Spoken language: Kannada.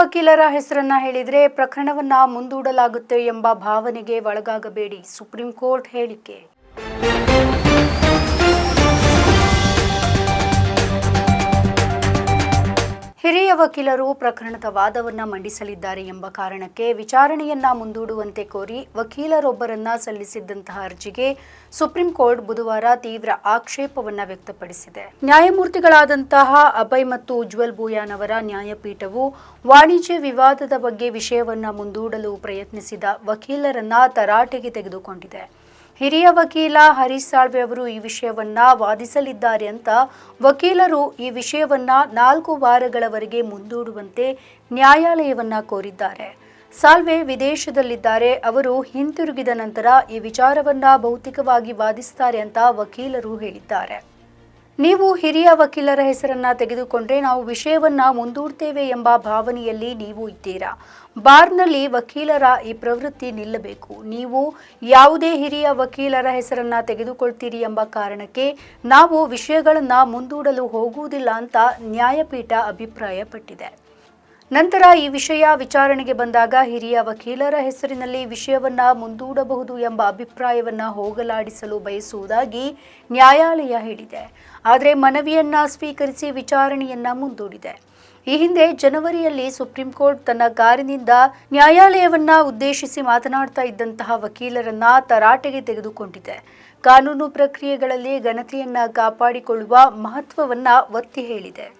ವಕೀಲರ ಹೆಸರನ್ನ ಹೇಳಿದ್ರೆ ಪ್ರಕರಣವನ್ನ ಮುಂದೂಡಲಾಗುತ್ತೆ ಎಂಬ ಭಾವನೆಗೆ ಒಳಗಾಗಬೇಡಿ. ಸುಪ್ರೀಂ ಕೋರ್ಟ್ ಹೇಳಿಕೆ. ಹಿರಿಯ ವಕೀಲರು ಪ್ರಕರಣದ ವಾದವನ್ನು ಮಂಡಿಸಲಿದ್ದಾರೆ ಎಂಬ ಕಾರಣಕ್ಕೆ ವಿಚಾರಣೆಯನ್ನ ಮುಂದೂಡುವಂತೆ ಕೋರಿ ವಕೀಲರೊಬ್ಬರನ್ನ ಸಲ್ಲಿಸಿದ್ದಂತಹ ಅರ್ಜಿಗೆ ಸುಪ್ರೀಂ ಕೋರ್ಟ್ ಬುಧವಾರ ತೀವ್ರ ಆಕ್ಷೇಪವನ್ನು ವ್ಯಕ್ತಪಡಿಸಿದೆ. ನ್ಯಾಯಮೂರ್ತಿಗಳಾದಂತಹ ಅಭಯ್ ಮತ್ತು ಉಜ್ವಲ್ ಭೂಯಾನ್ ಅವರ ನ್ಯಾಯಪೀಠವು ವಾಣಿಜ್ಯ ವಿವಾದದ ಬಗ್ಗೆ ವಿಷಯವನ್ನ ಮುಂದೂಡಲು ಪ್ರಯತ್ನಿಸಿದ ವಕೀಲರನ್ನ ತರಾಟೆಗೆ ತೆಗೆದುಕೊಂಡಿದೆ. ಹಿರಿಯ ವಕೀಲ ಹರೀಶ್ ಸಾಳ್ವೆ ಅವರು ಈ ವಿಷಯವನ್ನ ವಾದಿಸಲಿದ್ದಾರೆ ಅಂತ ವಕೀಲರು ಈ ವಿಷಯವನ್ನ ನಾಲ್ಕು ವಾರಗಳವರೆಗೆ ಮುಂದೂಡುವಂತೆ ನ್ಯಾಯಾಲಯವನ್ನ ಕೋರಿದ್ದಾರೆ. ಸಾಲ್ವೆ ವಿದೇಶದಲ್ಲಿದ್ದಾರೆ. ಅವರು ಹಿಂತಿರುಗಿದ ನಂತರ ಈ ವಿಚಾರವನ್ನ ಭೌತಿಕವಾಗಿ ವಾದಿಸ್ತಾರೆ ಅಂತ ವಕೀಲರು ಹೇಳಿದ್ದಾರೆ. ನೀವು ಹಿರಿಯ ವಕೀಲರ ಹೆಸರನ್ನ ತೆಗೆದುಕೊಂಡ್ರೆ ನಾವು ವಿಷಯವನ್ನ ಮುಂದೂಡ್ತೇವೆ ಎಂಬ ಭಾವನೆಯಲ್ಲಿ ನೀವು ಇದ್ದೀರಾ? ಬಾರ್ನಲ್ಲಿ ವಕೀಲರ ಈ ಪ್ರವೃತ್ತಿ ನಿಲ್ಲಬೇಕು. ನೀವು ಯಾವುದೇ ಹಿರಿಯ ವಕೀಲರ ಹೆಸರನ್ನ ತೆಗೆದುಕೊಳ್ತೀರಿ ಎಂಬ ಕಾರಣಕ್ಕೆ ನಾವು ವಿಷಯಗಳನ್ನ ಮುಂದೂಡಲು ಹೋಗುವುದಿಲ್ಲ ಅಂತ ನ್ಯಾಯಪೀಠ ಅಭಿಪ್ರಾಯಪಟ್ಟಿದೆ. ನಂತರ ಈ ವಿಷಯ ವಿಚಾರಣೆಗೆ ಬಂದಾಗ ಹಿರಿಯ ವಕೀಲರ ಹೆಸರಿನಲ್ಲಿ ವಿಷಯವನ್ನ ಮುಂದೂಡಬಹುದು ಎಂಬ ಅಭಿಪ್ರಾಯವನ್ನ ಹೋಗಲಾಡಿಸಲು ಬಯಸುವುದಾಗಿ ನ್ಯಾಯಾಲಯ ಹೇಳಿದೆ. ಆದರೆ ಮನವಿಯನ್ನ ಸ್ವೀಕರಿಸಿ ವಿಚಾರಣೆಯನ್ನ ಮುಂದೂಡಿದೆ. ಈ ಹಿಂದೆ ಜನವರಿಯಲ್ಲಿ ಸುಪ್ರೀಂ ಕೋರ್ಟ್ ತನ್ನ ಕಾರಿನಿಂದ ನ್ಯಾಯಾಲಯವನ್ನ ಉದ್ದೇಶಿಸಿ ಮಾತನಾಡ್ತಾ ಇದ್ದಂತಹ ವಕೀಲರನ್ನ ತರಾಟೆಗೆ ತೆಗೆದುಕೊಂಡಿದೆ. ಕಾನೂನು ಪ್ರಕ್ರಿಯೆಗಳಲ್ಲಿ ಘನತೆಯನ್ನ ಕಾಪಾಡಿಕೊಳ್ಳುವ ಮಹತ್ವವನ್ನ ಒತ್ತಿ ಹೇಳಿದೆ.